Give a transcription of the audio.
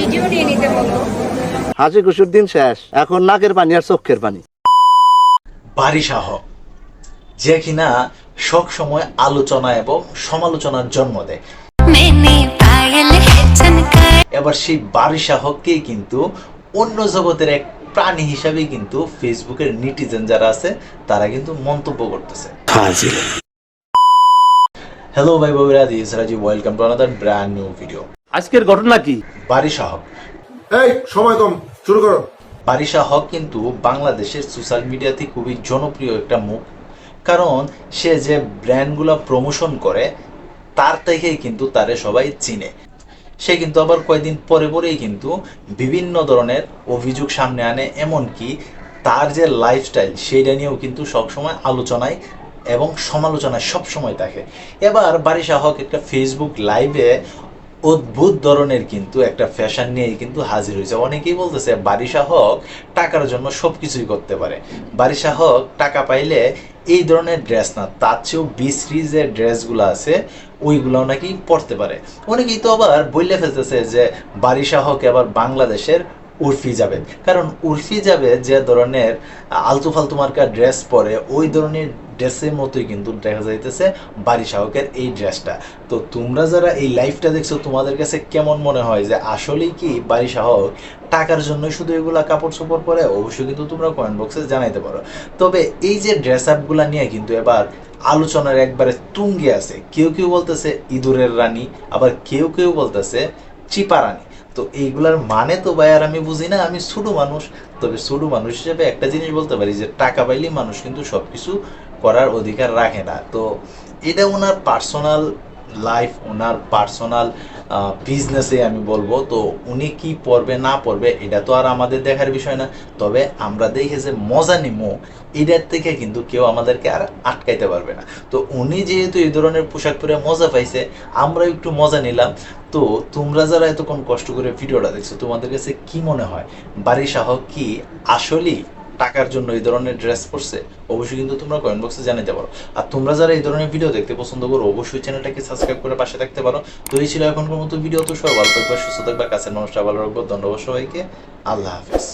Video নিয়ে নিতে বলল। হাসি খুশুর দিন শেষ। এখন নাকের পানি আর চোখের পানি। বারিশাহ যে কিনা সব সময় আলোচনা এবং সমালোচনার জন্ম দেয়। এবার সেই বারিশা হককে কিন্তু অন্য জগতের এক প্রাণী হিসাবে কিন্তু ফেসবুকের নিটিজেন যারা আছে তারা কিন্তু মন্তব্য করতেছে। হ্যালো ভাই বাবুরা দিস রাজি welcome to another brand new video আজকের ঘটনা কি? বাড়ি শাহ এই সময় কম শুরু করো। বারিশা হক কিন্তু বাংলাদেশের সোশ্যাল মিডিয়াতে খুবই জনপ্রিয় একটা মুখ। কারণ সে যে ব্র্যান্ডগুলো প্রমোশন করে তার থেকেই কিন্তু তারে সবাই চিনে। সে কিন্তু আবার কয়েকদিন পরে পরেই কিন্তু বিভিন্ন ধরনের অভিযোগ সামনে আনে এমনকি তার যে লাইফস্টাইল সেইটা নিয়েও কিন্তু সবসময় আলোচনায় এবং সমালোচনায় সবসময় থাকে। এবার বারিশা হক একটা ফেসবুক লাইভে অদ্ভুত ধরনের কিন্তু একটা ফ্যাশন নিয়েই কিন্তু হাজির হয়েছে। অনেকেই বলতেছে, বারিশা হক টাকার জন্য সব কিছুই করতে পারে। বারিশা হক টাকা পাইলে এই ধরনের ড্রেস না, তার চেয়েও বিশ্রী যে ড্রেসগুলো আছে, ওইগুলোও নাকি পরতে পারে। অনেকেই তো আবার বললে ফেলতেছে যে, বারিশা হক এবার বাংলাদেশের উর্ফি যাবে। কারণ উর্ফি যাবে যে ধরনের আলতু ফালতু মার্কা ড্রেস পরে, ওই ধরনের ড্রেসের মতোই কিন্তু দেখা যাইতেছে বাড়ি শাহকের এই ড্রেসটা। তো তোমরা যারা এই লাইফটা দেখছ, তোমাদের কাছে কেমন মনে হয় যে আসলেই কি বাড়ি শাহক টাকার জন্য শুধু এগুলা কাপড় চোপড় পরে? অবশ্যই কিন্তু তোমরা কমেন্ট বক্সে জানাইতে পারো। তবে এই যে ড্রেস আপগুলা নিয়ে কিন্তু এবার আলোচনার একবারে তুঙ্গে আছে। কেউ কেউ বলতেছে ইঁদুরের রানী, আবার কেউ কেউ বলতেছে চিপা রানী। তো এইগুলার মানে তো ভাই আর আমি বুঝি না, আমি শুধু মানুষ। তবে শুধু মানুষ হিসেবে একটা জিনিস বলতে পারি যে, টাকা পাইলে মানুষ কিন্তু সব কিছু করার অধিকার রাখে না। তো এটা ওনার পার্সোনাল লাইফ ওনার পার্সোনাল বিজনেসে আমি বলব, তো উনি কি পড়বে, না পড়বে, এটা তো আর আমাদের দেখার বিষয় না। তবে আমরা দেখে যে মজা নিমো, এটার থেকে কিন্তু কেউ আমাদেরকে আর আটকাইতে পারবে না। তো উনি যেহেতু এই ধরনের পোশাক পরে মজা পাইছে, আমরা একটু মজা নিলাম। তো তোমরা যারা এতক্ষণ কষ্ট করে ভিডিওটা দেখছ, তোমাদের কাছে কি মনে হয়? বাড়ি শাহ কি আসলেই টাকার জন্য এই ধরনের ড্রেস পরছে, অবশ্যই কিন্তু তোমরা কয়েন বক্সে জানাতে পারো। আর তোমরা যারা এই ধরনের ভিডিও দেখতে পছন্দ করো, অবশ্যই চ্যানেলটাকে সাবস্ক্রাইব করে পাশে থাকতে পারো। তো এই ছিল এখনকার মতো ভিডিও তো সবাই ভালো থাকবে, সুস্থ থাকবে, কাছের মানুষটা ভালো রাখব। ধন্যবাদ সবাইকে। আল্লাহ হাফেজ।